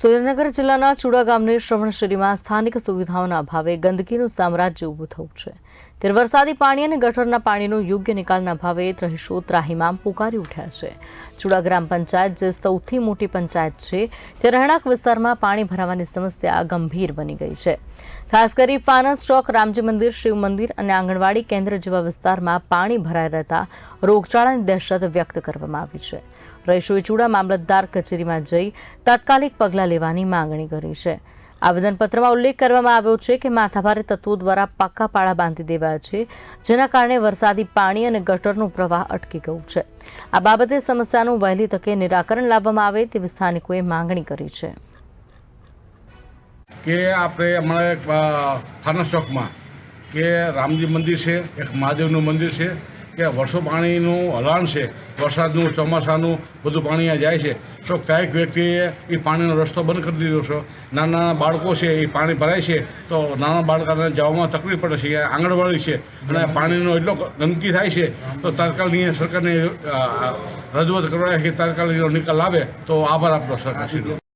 સુરેન્દ્રનગર જિલ્લાના ચુડા ગામની શ્રવણશેરીમાં સ્થાનિક સુવિધાઓના અભાવે ગંદકીનું સામ્રાજ્ય ઊભું થયું છે. ત્યારે વરસાદી પાણી અને ગટરના પાણીનો યોગ્ય નિકાલના અભાવે રહીશો ત્રાહિમામ પુકારી ઉઠ્યા છે. ચુડા ગ્રામ પંચાયત, જે સૌથી મોટી પંચાયત છે તે રહેણાંક વિસ્તારમાં પાણી ભરાવાની સમસ્યા ગંભીર બની ગઈ છે. ખાસ કરી ફાનસ ચોક, રામજી મંદિર, શિવ મંદિર અને આંગણવાડી કેન્દ્ર જેવા વિસ્તારમાં પાણી ભરાઈ રહેતા રોગચાળાની દહેશત વ્યક્ત કરવામાં આવી છે. રહીશોએ ચૂડા મામલતદાર કચેરીમાં જઈ તાત્કાલિક પગલાં લેવાની માંગણી કરી છે. આવેદનપત્રમાં ઉલ્લેખ કરવામાં આવ્યો છે કે માથાભારે તત્વો દ્વારા પાકા પાળા બાંધી દેવાયા છે જેના કારણે વરસાદી પાણી અને ગટરનો પ્રવાહ અટકી ગયું છે. આ બાબતે સમસ્યાનું વહેલી તકે નિરાકરણ લાવવામાં આવે તેવી સ્થાનિકોએ માંગણી કરી છે. કે આપણે અમારા અ, ચોકમાં કે રામજી મંદિર છે એક મહાદેવનું મંદિર છે કે વર્ષો પાણીનું હલાણ છે, વરસાદનું, ચોમાસાનું બધું પાણી આ જાય છે. તો કાંઈક વ્યક્તિએ એ પાણીનો રસ્તો બંધ કરી દીધો છે. નાના નાના બાળકો છે, એ પાણી ભરાય છે, તો નાના બાળકાને જવામાં તકલીફ પડે છે આંગણવાડી છે. અને પાણીનો એટલો ગંદકી થાય છે, તો તાત્કાલિક સરકારને રજૂઆત કરવા કે તાત્કાલિક નિકાલ આવે તો આભાર આપનો સરકારશ્રીનો